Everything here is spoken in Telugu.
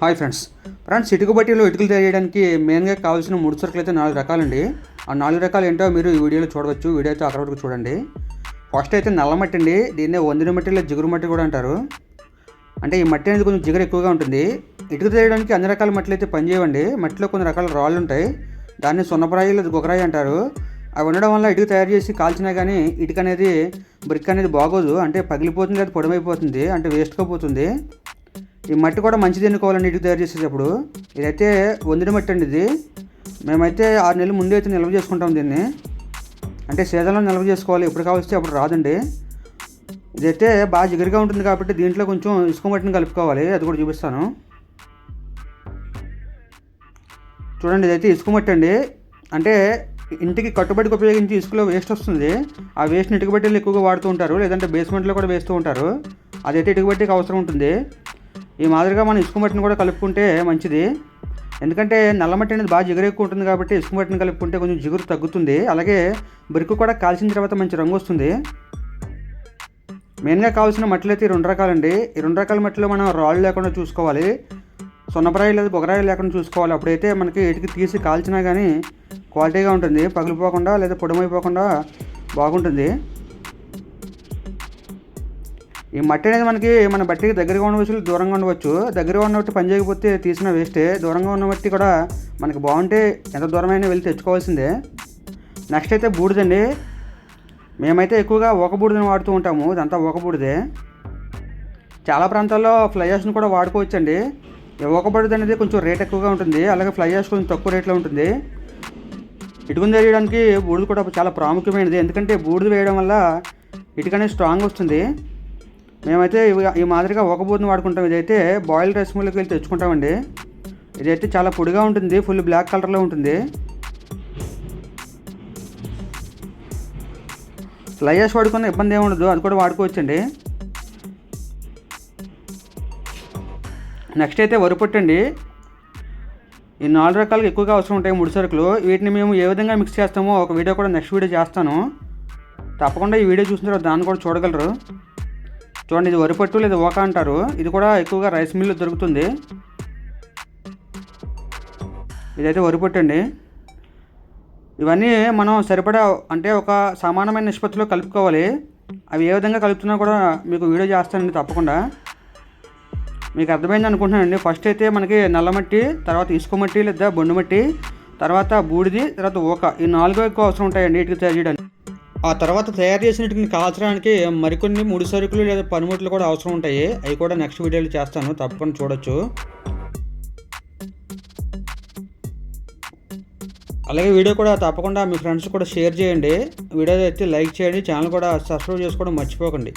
Hi friends. ఫ్రెండ్స్ ఇటుక బట్టీలో ఇటుకలు తయారు చేయడానికి మెయిన్గా కావాల్సిన ముడి సరుకులు అయితే నాలుగు రకాలండి. ఆ నాలుగు రకాలు ఏంటో మీరు ఈ వీడియోలో చూడవచ్చు. వీడియో అయితే అక్కడ వరకు చూడండి. ఫస్ట్ అయితే నల్ల మట్టి అండి. దీన్నే వందిన మట్టి లేదా జిగురు మట్టి కూడా అంటారు. అంటే ఈ మట్టి అనేది కొంచెం జిగురు ఎక్కువగా ఉంటుంది. ఇటుక తేయడానికి అన్ని రకాల మట్టిలు అయితే పనిచేయవండి. మట్టిలో కొన్ని రకాల రాళ్ళు ఉంటాయి. దాన్ని సున్నపరాయి లేదా గుగరాయి అంటారు. అవి ఉండడం వల్ల ఇటుక తయారు చేసి కాల్చినా కానీ ఇటుక అనేది బ్రిక్ అనేది బాగోదు. అంటే పగిలిపోతుంది లేదా పొడమైపోతుంది. అంటే వేస్ట్గా పోతుంది. ఈ మట్టి కూడా మంచిది ఎన్నుకోవాలండి ఇటుక తయారు చేసేటప్పుడు. ఇదైతే వండిన మట్టి అండి ఇది. మేమైతే ఆరు నెలల ముందే అయితే నిల్వ చేసుకుంటాం దీన్ని. అంటే సీజన్లో నిల్వ చేసుకోవాలి. ఎప్పుడు కావాల్సి అప్పుడు రాదండి. ఇదైతే బాగా జిగురుగా ఉంటుంది కాబట్టి దీంట్లో కొంచెం ఇసుక మట్టిని కలుపుకోవాలి. అది కూడా చూపిస్తాను. చూడండి ఇదైతే ఇసుక మట్టి అండి. అంటే ఇంటికి కట్టుబడికి ఉపయోగించి ఇసుకలో వేస్ట్ వస్తుంది. ఆ వేస్ట్ని ఇటుకబట్టీలు ఎక్కువగా వాడుతూ ఉంటారు. లేదంటే బేస్మెంట్లో కూడా వేస్తూ ఉంటారు. అదైతే ఇటుకబట్టికి అవసరం ఉంటుంది. ఈ మాదిరిగా మనం ఇసుక మట్టిని కూడా కలుపుకుంటే మంచిది. ఎందుకంటే నల్ల మట్టి అనేది బాగా జిగురు ఎక్కువ ఉంటుంది కాబట్టి ఇసుక మట్టిని కలుపుకుంటే కొంచెం జిగురు తగ్గుతుంది. అలాగే బ్రిక్ కూడా కాల్చిన తర్వాత మంచి రంగు వస్తుంది. మెయిన్గా కావాల్సిన మట్టిలు అయితే ఈ రెండు రకాలండి. ఈ రెండు రకాల మట్టిలో మనం రాళ్ళు లేకుండా చూసుకోవాలి. సొన్నపరాయి లేదా బొగరాయి లేకుండా చూసుకోవాలి. అప్పుడైతే మనకి ఇటుకి తీసి కాల్చినా కానీ క్వాలిటీగా ఉంటుంది. పగిలిపోకుండా లేదా పొడమైపోకుండా బాగుంటుంది. ఈ మట్టి అనేది మనకి మన బట్టికి దగ్గరగా ఉండవచ్చు దూరంగా ఉండవచ్చు. దగ్గరగా ఉన్న బట్టి పని చేయకపోతే తీసిన వేస్టే. దూరంగా ఉన్న బట్టి కూడా మనకి బాగుంటే ఎంత దూరమైనా వెళ్ళి తెచ్చుకోవాల్సిందే. నెక్స్ట్ అయితే బూడిదండి మేమైతే ఎక్కువగా ఒక బూడిదని వాడుతూ ఉంటాము. ఇదంతా ఒక బూడిదే. చాలా ప్రాంతాల్లో ఫ్లైయాష్ని కూడా వాడుకోవచ్చండి. ఒక బూడిద అనేది కొంచెం రేట్ ఎక్కువగా ఉంటుంది. అలాగే ఫ్లైయాష్ కొంచెం తక్కువ రేట్లో ఉంటుంది. ఇటుకుని వేయడానికి బూడిద కూడా చాలా ప్రాముఖ్యమైనది. ఎందుకంటే బూడిద వేయడం వల్ల ఇటుక అనేది స్ట్రాంగ్ వస్తుంది. మేమైతే ఈ మాదిరిగా ఒక బూడిని వాడుకుంటాం. ఇదైతే బాయిల్ రైస్ మిల్కి వెళ్ళి తెచ్చుకుంటామండి. ఇదైతే చాలా పొడిగా ఉంటుంది ఫుల్ బ్లాక్ కలర్లో ఉంటుంది. ఫ్లైయాష్ వాడుకున్న ఇబ్బంది ఏమి ఉండదు అది కూడా వాడుకోవచ్చండి. నెక్స్ట్ అయితే వరిపొట్టండి ఈ నాలుగు రకాలుగా ఎక్కువగా అవసరం ఉంటాయి ముడి సరుకులు. వీటిని మేము ఏ విధంగా మిక్స్ చేస్తామో ఒక వీడియో కూడా నెక్స్ట్ వీడియో చేస్తాను. తప్పకుండా ఈ వీడియో చూసిన తర్వాత దాన్ని కూడా చూడగలరు. చూడండి ఇది వరిపట్టు లేదా ఓక అంటారు. ఇది కూడా ఎక్కువగా రైస్ మిల్లు దొరుకుతుంది. ఇదైతే వరిపట్టు అండి. ఇవన్నీ మనం సరిపడా అంటే ఒక సమానమైన నిష్పత్తిలో కలుపుకోవాలి. అవి ఏ విధంగా కలుపుతున్నా కూడా మీకు వీడియో చేస్తానండి తప్పకుండా. మీకు అర్థమైంది అనుకుంటున్నానండి ఫస్ట్ అయితే మనకి నల్ల మట్టి తర్వాత ఇసుక మట్టి లేదా బొండు మట్టి తర్వాత బూడిది తర్వాత ఓక ఈ నాలుగు ఎక్కువ అవసరం ఉంటాయండి ఇటుక తయారు చేయడానికి. ఆ తర్వాత తయారు చేసినట్టుని కాల్చడానికి మరికొన్ని ముడి సరుకులు లేదా పనిముట్లు కూడా అవసరం ఉంటాయి. అవి కూడా నెక్స్ట్ వీడియోలో చేస్తాను. తప్పకుండా చూడొచ్చు. అలాగే వీడియో కూడా తప్పకుండా మీ ఫ్రెండ్స్ కూడా షేర్ చేయండి. వీడియో అయితే లైక్ చేయండి. ఛానల్ కూడా సబ్స్క్రైబ్ చేసుకోవడం మర్చిపోకండి.